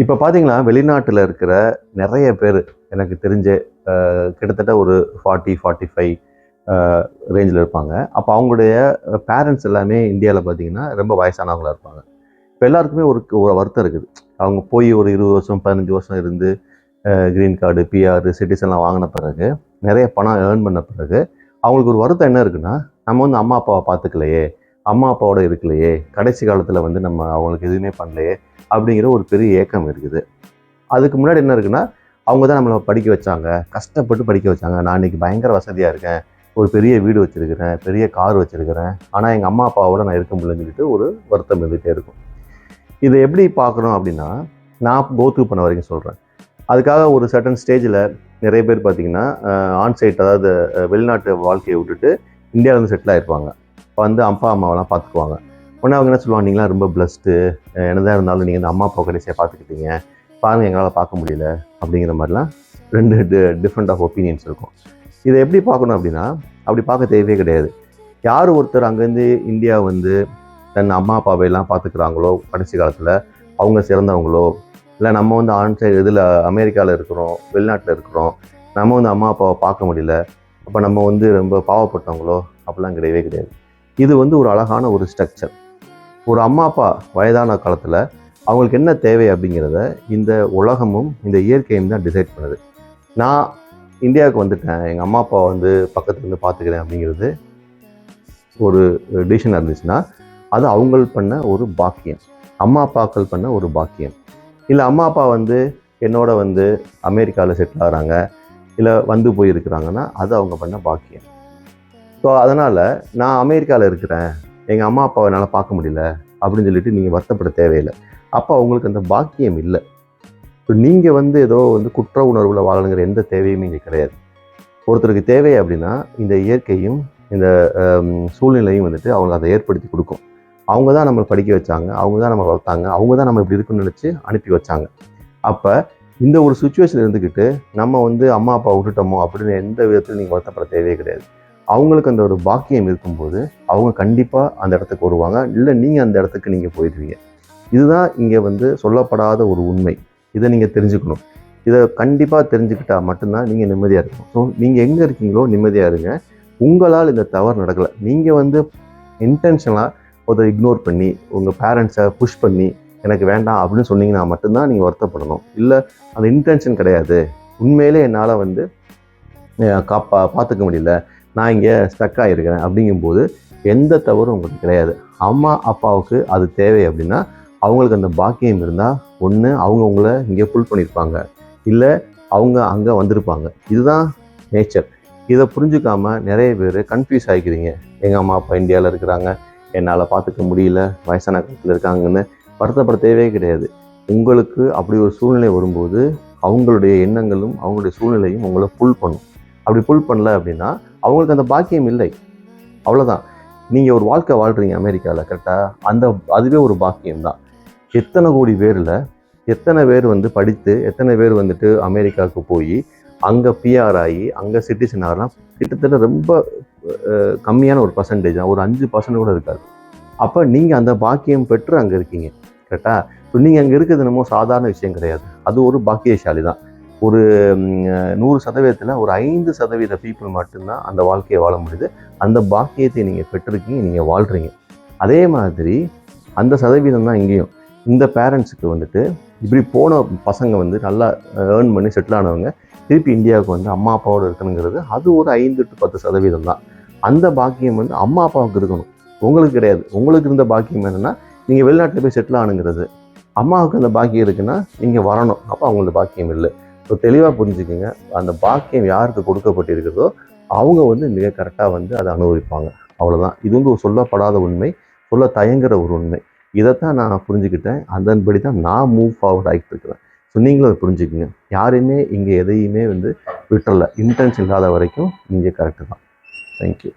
இப்போ பார்த்தீங்கன்னா வெளிநாட்டில் இருக்கிற நிறைய பேர் எனக்கு தெரிஞ்ச கிட்டத்தட்ட ஒரு ஃபார்ட்டி ஃபார்ட்டி ஃபைவ் ரேஞ்சில் இருப்பாங்க. அப்போ அவங்களுடைய பேரண்ட்ஸ் எல்லாமே இந்தியாவில் பார்த்தீங்கன்னா ரொம்ப வயசானவங்களா இருப்பாங்க. இப்போ எல்லாருக்குமே ஒரு ஒரு வருத்தம் இருக்குது. அவங்க போய் ஒரு இருபது வருஷம் பதினஞ்சு வருஷம் இருந்து க்ரீன் கார்டு பிஆர் சிட்டிசன்லாம் வாங்கின பிறகு நிறைய பணம் ஏர்ன் பண்ண பிறகு அவங்களுக்கு ஒரு வருத்தம் என்ன இருக்குன்னா நம்ம வந்து அம்மா அப்பாவை பார்த்துக்கலையே. அம்மா அப்பாவோட இருக்கலையே கடைசி காலத்தில் வந்து நம்ம அவங்களுக்கு எதுவுமே பண்ணலையே அப்படிங்கிற ஒரு பெரிய ஏக்கம் இருக்குது. அதுக்கு முன்னாடி என்ன இருக்குன்னா அவங்க தான் நம்மளை படிக்க வச்சாங்க கஷ்டப்பட்டு படிக்க வச்சாங்க. நான் இன்னைக்கு பயங்கர வசதியாக இருக்கேன் ஒரு பெரிய வீடு வச்சுருக்கிறேன் பெரிய கார் வச்சுருக்கிறேன். ஆனால் எங்கள் அம்மா அப்பாவோட நான் இருக்க முடியலன்னு சொல்லிட்டு ஒரு வருத்தம் இருந்துகிட்டே இருக்கும். இதை எப்படி பார்க்குறோம் அப்படின்னா நான் கோத்ரூ பண்ண வரைக்கும் சொல்கிறேன் அதுக்காக ஒரு சர்டன் ஸ்டேஜில் நிறைய பேர் பார்த்திங்கன்னா ஆன்சைட் அதாவது வெளிநாட்டு வாழ்க்கையை விட்டுட்டு இந்தியாவிலேருந்து செட்டில் ஆகிருப்பாங்க வந்து அப்பா அம்மாவெல்லாம் பார்த்துக்குவாங்க. உடனே அவங்க என்ன சொல்லுவாங்க? நீங்களாம் ரொம்ப பிளஸ்டு என்னதான் இருந்தாலும் நீங்கள் இந்த அம்மா அப்பா கடைசியாக பார்த்துக்கிட்டீங்க. பாருங்கள் எங்களால் பார்க்க முடியல. அப்படிங்கிற மாதிரிலாம் ரெண்டு டிஃப்ரெண்ட் ஆஃப் ஒப்பீனியன்ஸ் இருக்கும். இதை எப்படி பார்க்கணும் அப்படின்னா அப்படி பார்க்க தேவையே கிடையாது. யார் ஒருத்தர் அங்கேருந்து இந்தியா வந்து தன் அம்மா அப்பாவை எல்லாம் பார்த்துக்கிறாங்களோ கடைசி காலத்தில் அவங்க சிறந்தவங்களோ இல்லை நம்ம வந்து ஆன் சைடு இதில் அமெரிக்காவில் இருக்கிறோம் வெளிநாட்டில் இருக்கிறோம் நம்ம வந்து அம்மா அப்பாவை பார்க்க முடியல அப்போ நம்ம வந்து ரொம்ப பாவப்பட்டவங்களோ அப்படிலாம் கிடையவே கிடையாது. இது வந்து ஒரு அழகான ஒரு ஸ்ட்ரக்சர் ஒரு அம்மா அப்பா வயதான காலத்தில் அவங்களுக்கு என்ன தேவை அப்படிங்கிறத இந்த உலகமும் இந்த இயற்கையும் தான் டிசைட் பண்ணுது. நான் இந்தியாவுக்கு வந்துட்டேன். எங்கள் அம்மா அப்பா வந்து பக்கத்துல இருந்து பார்த்துக்கிறேன் அப்படிங்கிறது ஒரு டிசிஷன் இருந்துச்சுன்னா அது அவங்க பண்ண ஒரு பாக்கியம். அம்மா அப்பாக்கள் பண்ண ஒரு பாக்கியம். இல்லை அம்மா அப்பா வந்து என்னோட வந்து அமெரிக்காவில் செட்டில் ஆகிறாங்க. இல்லை வந்து போயிருக்கிறாங்கன்னா அது அவங்க பண்ண பாக்கியம். ஸோ அதனால் நான் அமெரிக்காவில் இருக்கிறேன். எங்கள் அம்மா அப்பாவை என்னால் பார்க்க முடியல அப்படின்னு சொல்லிட்டு நீங்கள் வருத்தப்பட தேவையில்லை. அப்போ அவங்களுக்கு அந்த பாக்கியம் இல்லை. ஸோ நீங்கள் வந்து ஏதோ வந்து குற்ற உணர்வில் வாழணுங்கிற எந்த தேவையுமே இங்கே கிடையாது. ஒருத்தருக்கு தேவை அப்படின்னா இந்த இயற்கையும் இந்த சூழ்நிலையும் வந்துட்டு அவங்க அதை ஏற்படுத்தி கொடுக்கும். அவங்க தான் நம்மளை படிக்க வச்சாங்க அவங்க தான் நம்ம வளர்த்தாங்க அவங்க தான் நம்ம இப்படி இருக்குன்னு நினச்சி அனுப்பி வச்சாங்க. அப்போ இந்த ஒரு சுச்சுவேஷன் இருந்துக்கிட்டு நம்ம வந்து அம்மா அப்பா விட்டுட்டோமோ அப்படின்னு எந்த விதத்தில் நீங்கள் வருத்தப்பட தேவையே கிடையாது. அவங்களுக்கு அந்த ஒரு பாக்கியம் இருக்கும்போது அவங்க கண்டிப்பாக அந்த இடத்துக்கு வருவாங்க. இல்லை நீங்கள் அந்த இடத்துக்கு நீங்கள் போயிடுவீங்க. இதுதான் இங்கே வந்து சொல்லப்படாத ஒரு உண்மை. இதை நீங்கள் தெரிஞ்சுக்கணும். இதை கண்டிப்பாக தெரிஞ்சுக்கிட்டால் மட்டும்தான் நீங்கள் நிம்மதியாக இருக்கணும் ஸோ நீங்கள் எங்கே இருக்கீங்களோ நிம்மதியாக இருங்க. உங்களால் இந்த தவறு நடக்கலை. நீங்கள் வந்து இன்டென்ஷனாக அதை இக்னோர் பண்ணி உங்கள் பேரண்ட்ஸை புஷ் பண்ணி எனக்கு வேண்டாம் அப்படின்னு சொன்னீங்கன்னா மட்டும்தான் நீங்கள் வருத்தப்படணும். இல்லை அந்த இன்டென்ஷன் கிடையாது. உண்மையிலே என்னால் வந்து காப்பா பார்த்துக்க முடியல. நான் இங்கே ஸ்டக் ஆகிருக்கிறேன் அப்படிங்கும்போது எந்த தவறும் உங்களுக்கு கிடையாது. அம்மா அப்பாவுக்கு அது தேவை அப்படின்னா அவங்களுக்கு அந்த பாக்கியம் இருந்தால் ஒன்று அவங்க உங்களை இங்கே ஃபுல் பண்ணியிருப்பாங்க. இல்லை அவங்க அங்கே வந்திருப்பாங்க. இதுதான் நேச்சர் இதை புரிஞ்சுக்காம நிறைய பேர் கன்ஃபியூஸ் ஆகிக்கிறீங்க எங்கள் அம்மா அப்பா இந்தியாவில் இருக்கிறாங்க. என்னால் பார்த்துக்க முடியல. வயசான காலத்தில் இருக்காங்கன்னு வருத்தப்பட தேவையே கிடையாது. உங்களுக்கு அப்படி ஒரு சூழ்நிலை வரும்போது அவங்களுடைய எண்ணங்களும் அவங்களுடைய சூழ்நிலையும் உங்களை ஃபுல் பண்ணும். அப்படி ஃபுல் பண்ணல அப்படின்னா அவங்களுக்கு அந்த பாக்கியம் இல்லை. அவ்வளோதான் நீங்கள் ஒரு வாழ்க்கை வாழ்கிறீங்க அமெரிக்காவில் கரெக்டாக அந்த அதுவே ஒரு பாக்கியம் தான் எத்தனை கோடி பேரில் எத்தனை பேர் வந்து படித்து எத்தனை பேர் வந்துட்டு அமெரிக்காவுக்கு போய் அங்கே பிஆர் ஆகி அங்கே சிட்டிசன் ஆகலாம். கிட்டத்தட்ட ரொம்ப கம்மியான ஒரு பர்சன்டேஜ் தான். ஒரு அஞ்சு பர்சன்ட் கூட இருக்காது. அப்போ நீங்கள் அந்த பாக்கியம் பெற்று அங்கே இருக்கீங்க கரெக்டாக ஸோ நீங்கள் அங்கே இருக்கிறது என்னமோ சாதாரண விஷயம் கிடையாது. அது ஒரு பாக்கியசாலி தான் ஒரு நூறு சதவீதத்தில் ஒரு ஐந்து சதவீத பீப்புள் மட்டும்தான் அந்த வாழ்க்கையை வாழ முடியுது. அந்த பாக்கியத்தை நீங்கள் பெற்றிருக்கீங்க நீங்கள் வாழ்கிறீங்க அதே மாதிரி அந்த சதவீதம் தான் இங்கேயும். இந்த பேரண்ட்ஸுக்கு வந்துட்டு இப்படி போன பசங்க வந்து நல்லா ஏர்ன் பண்ணி செட்டில் ஆனவங்க திருப்பி இந்தியாவுக்கு வந்து அம்மா அப்பாவோட இருக்கணுங்கிறது அது ஒரு ஐந்து டு பத்து சதவீதம் தான். அந்த பாக்கியம் வந்து அம்மா அப்பாவுக்கு இருக்கணும். உங்களுக்கு கிடையாது. உங்களுக்கு இருந்த பாக்கியம் என்னென்னா நீங்கள் வெளிநாட்டில் போய் செட்டில் ஆனுங்கிறது. அம்மாவுக்கு அந்த பாக்கியம் இருக்குன்னா நீங்கள் வரணும். அப்போ அவங்களுக்கு பாக்கியம் இல்லை. ஸோ தெளிவாக புரிஞ்சுக்கோங்க. அந்த பாக்கியம் யாருக்கு கொடுக்கப்பட்டிருக்கிறதோ அவங்க வந்து மிக கரெக்டாக வந்து அதை அனுபவிப்பாங்க. அவ்வளோதான் இது வந்து சொல்லப்படாத உண்மை சொல்ல தயங்குற ஒரு உண்மை. இதைத்தான் நான் புரிஞ்சுக்கிட்டேன். அதன்படி தான் நான் மூவ் ஃபார்வர்ட் ஆகிட்டு இருக்கிறேன் ஸோ நீங்களும் அதை புரிஞ்சுக்கோங்க. யாரையுமே இங்கே எதையுமே வந்து விட்டுறல. இன்டென்ஷன் இல்லாத வரைக்கும் நீங்கள் கரெக்டு தான். தேங்க்யூ